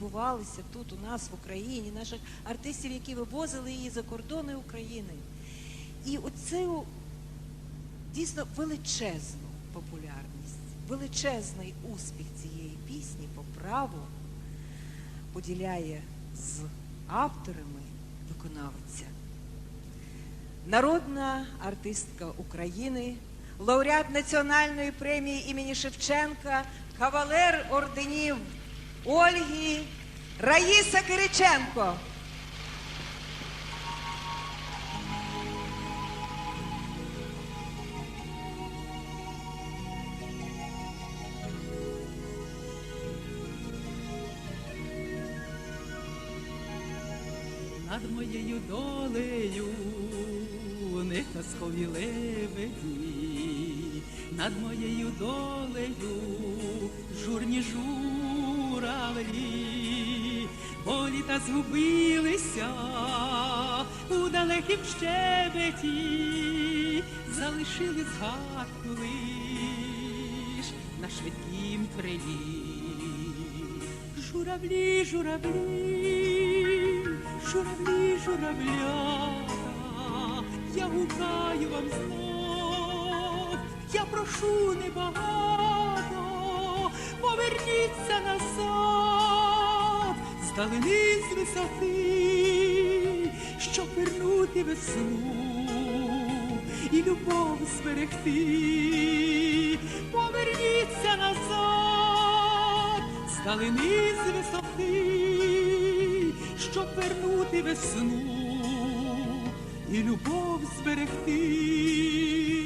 відбувалися тут у нас в Україні, наших артистів, які вивозили її за кордони України. І оцю дійсно величезну популярність, величезний успіх цієї пісні по праву поділяє з авторами виконавця. Народна артистка України, лауреат Національної премії імені Шевченка, кавалер орденів Ольги Раїса Кириченко. над моєю долею не казкові лебеді, над моєю долею журні журавлі, бо літа згубилися у далекім щебеті, залишили згадку лиш на швидкім крилі. Журавлі, журавлі, журавлі, журавлята, я гукаю вам знов, я прошу небагато, поверніться назад, здалини з висоти, щоб вернути весну і любов зберегти, поверніться назад, здалини з висоти, щоб вернути весну і любов зберегти.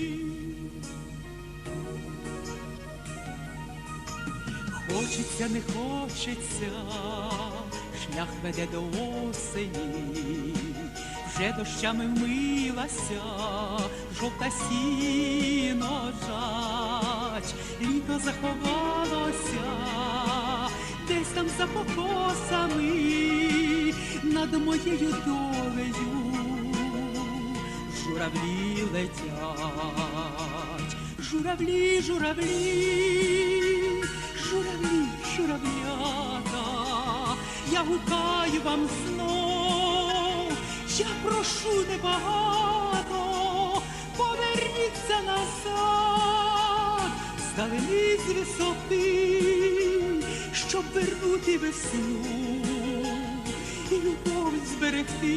Хочеться, не хочеться, шлях веде до осені, вже дощами вмилася, жовта сіно жать, літо заховалося, десь там за покосами над моєю долею. Журавлі летять, журавлі, журавлі, журавлі, журавлята, я гукаю вам знов, я прошу небагато, поверніться назад, здалини з висоти, щоб вернути весну і любов зберегти,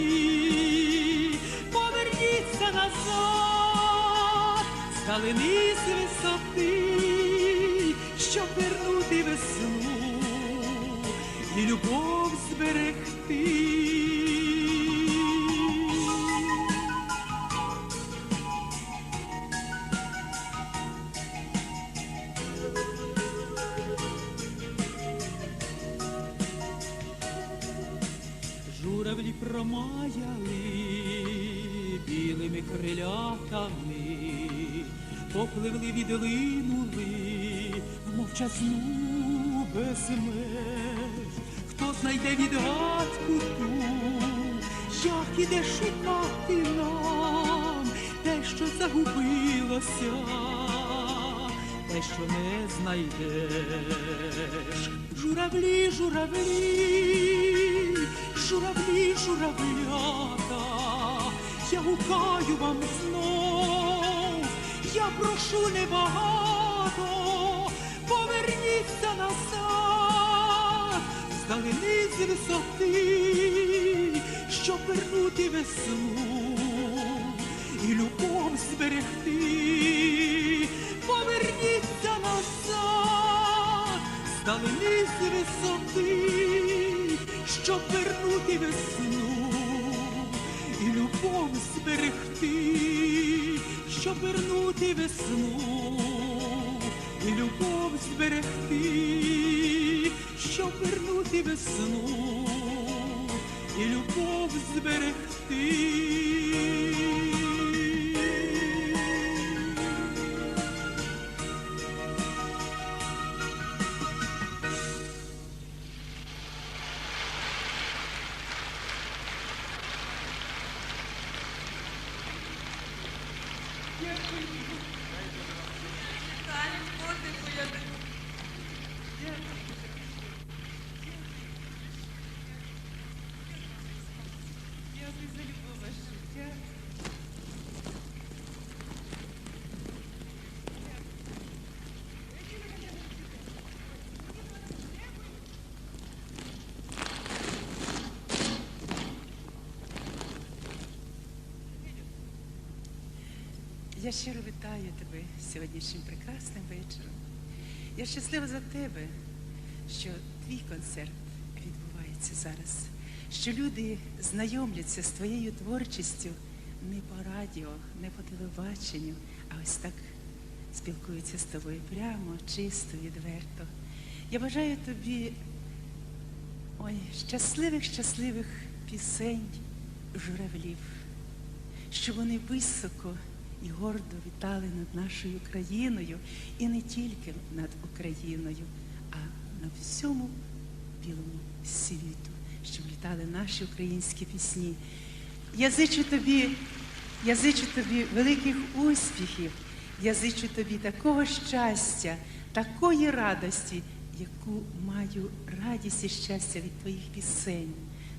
поверніться назад, здалини з висоти, щоб вернути весну і любов зберегти. Журавлі промаяли білими крилятами, попливли відлинули без меж. Хто знайде відгадку ту, як іде шукати нам те, що загубилося, те, що не знайдеш. Журавлі, журавлі, журавлі, журавлята, я гукаю вам знов, я прошу небагато, поверніться назад, здалини з висоти, щоб вернути весну і любов зберегти, поверніться назад, здалини з висоти, щоб вернути весну і любов зберегти, щоб вернути весну і любов зберегти, щоб вернути весну і любов зберегти. Я щиро вітаю тебе сьогоднішнім прекрасним вечором. Я щаслива за тебе, що твій концерт відбувається зараз, що люди знайомляться з твоєю творчістю не по радіо, не по телебаченню, а ось так спілкуються з тобою прямо, чисто, відверто. Я бажаю тобі ой, щасливих, щасливих пісень журавлів щоб вони високо і гордо вітали над нашою країною, і не тільки над Україною, а на всьому білому світу, щоб літали наші українські пісні. Я зичу тобі, я зичу тобі великих успіхів, я зичу тобі такого щастя, такої радості, яку маю радість і щастя від твоїх пісень.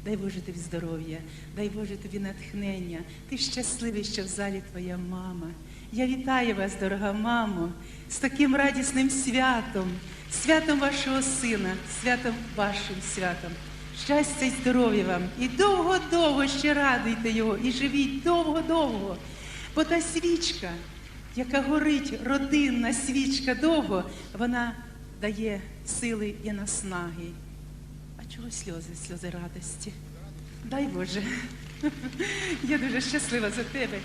Дай Боже тобі здоров'я, дай Боже тобі натхнення. Ти щасливий, що в залі твоя мама. Я вітаю вас, дорога мамо, з таким радісним святом, святом вашого сина, святом вашим святом. Щастя і здоров'я вам. І довго-довго ще радуйте його, і живіть довго-довго. Бо та свічка, яка горить, родинна свічка довго, вона дає сили і наснаги. Чого сльози, сльози радості? Дай Боже. Я дуже щаслива за тебе.